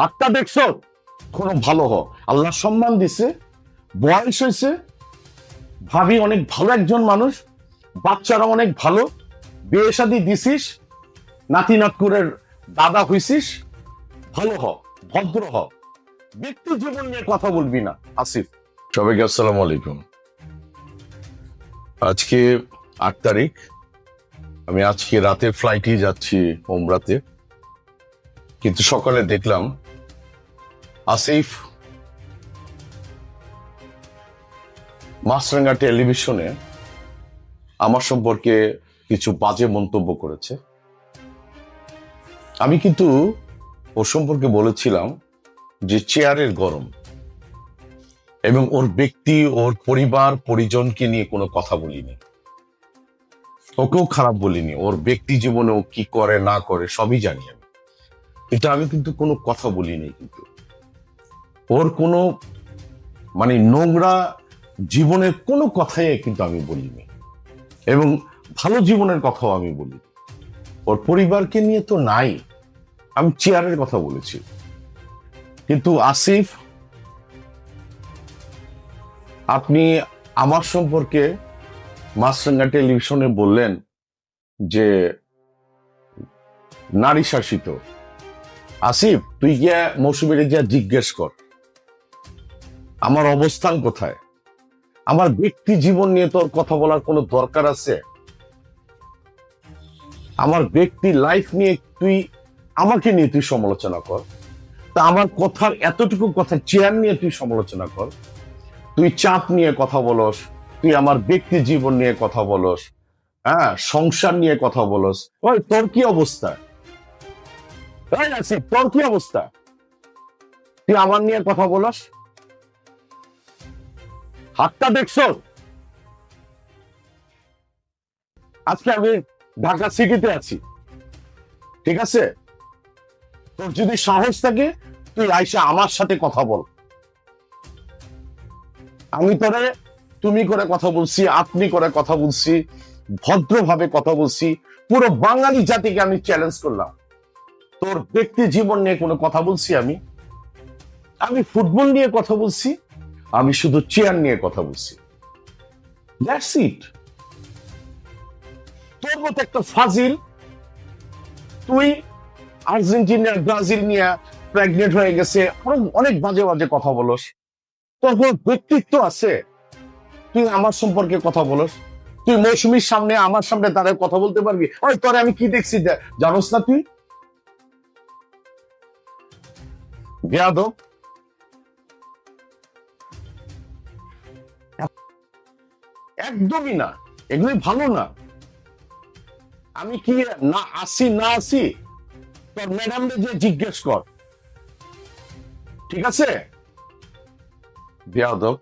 হাতটা দেখছ? কোনো ভালো হ আল্লাহ সম্মান দিছে, বয়স হয়েছে, ভাবি অনেক ভালো একজন মানুষ বাচ্চারা অনেক ভালো, বিয়ে শাদি দিছিস, নাতি নাতকুরের দাদা হইছিস, ভালো হ ভদ্র হ ব্যক্তি জীবন নিয়ে কথা বলবি না, আসিফ। সবাইকে আসসালাম আলাইকুম। আজকে আট তারিখ, আমি আজকে রাতের ফ্লাইটে যাচ্ছি ওমরাতে কিন্তু সকালে দেখলাম আসিফ মাছরাঙ্গা টেলিভিশনে আমার সম্পর্কে কিছু বাজে মন্তব্য করেছে। আমি কিন্তু ওর সম্পর্কে বলেছিলাম যে চেয়ারের গরম এবং ওর ব্যক্তি, ওর পরিবার, পরিজনকে নিয়ে কোনো কথা বলিনি। ওকেও খারাপ বলিনি, ওর ব্যক্তি জীবনে ও কি করে, না করে, সবই জানি আমি। কিন্তু আমি কিন্তু কোনো কথা বলিনি কিন্তু। ওর কোনো মানে নোংরা জীবনের কোনো কথাই কিন্তু আমি বলিনি। এবং ভালো জীবনের কথাও আমি বলি ওর পরিবারকে নিয়ে তো নাই। আমি চেয়ারের কথা বলেছি। কিন্তু আসিফ, আপনি আমার সম্পর্কে মাছরাঙ্গা টেলিভিশনে বললেন যে নারী শাসিত। আসিফ, তুই গিয়া মৌসুমীরে গিয়া জিজ্ঞেস কর। আমার অবস্থান কোথায়? আমার ব্যক্তি জীবন নিয়ে তোর কথা বলার কোনো দরকার আছে? আমার ব্যক্তি লাইফ নিয়ে তুই আমাকে নিয়ে তুই সমালোচনা কর। তা আমার কথার এতটুকু কথা চেয়ার নিয়ে তুই সমালোচনা কর। তুই চাপ নিয়ে কথা বলস, তুই আমার ব্যক্তি জীবন নিয়ে কথা বলস হ্যাঁ সংসার নিয়ে কথা বলস। ওই তোর কি অবস্থা? তোর কি অবস্থা? তুই আমার নিয়ে কথা বলস? হাতটা দেখছ? আজকে আমি ঢাকা সিটিতে আছি। ঠিক আছে? তোর যদি সাহস থাকে, তুই আইসা আমার সাথে কথা বল। আমি তোরে তুমি করে কথা বলছি, আপনি করে কথা বলছি, ভদ্রভাবে কথা বলছি, পুরো বাঙালি জাতিকে আমি চ্যালেঞ্জ করলাম। তোর ব্যক্তি জীবন নিয়ে কোনো কথা বলছি আমি? আমি ফুটবল নিয়ে কথা বলছি আমি শুধু চেয়ার নিয়ে কথা বলছি। দ্যাটস ইট তোর মতো একটা ফাজিল, তুই আর্জেন্টিনা ব্রাজিল নিয়ে প্রেগনেন্ট হয়ে গেছে অনেক- বাজে বাজে কথা বলস। তোর কোনো ব্যক্তিত্ব আছে? তুই আমার সম্পর্কে কথা বলস। তুই মৌসুমীর সামনে, আমার সামনে তাদের কথা বলতে পারবি? ওই তোরে আমি কি দেখছি? জানোস না তুই? বেয়াদব। একদমই না। এগুলি ভালো না। আমি কি না আসি না আসি, তোর ম্যাডামরে যে জিজ্ঞেস কর। ঠিক আছে? বেয়াদব।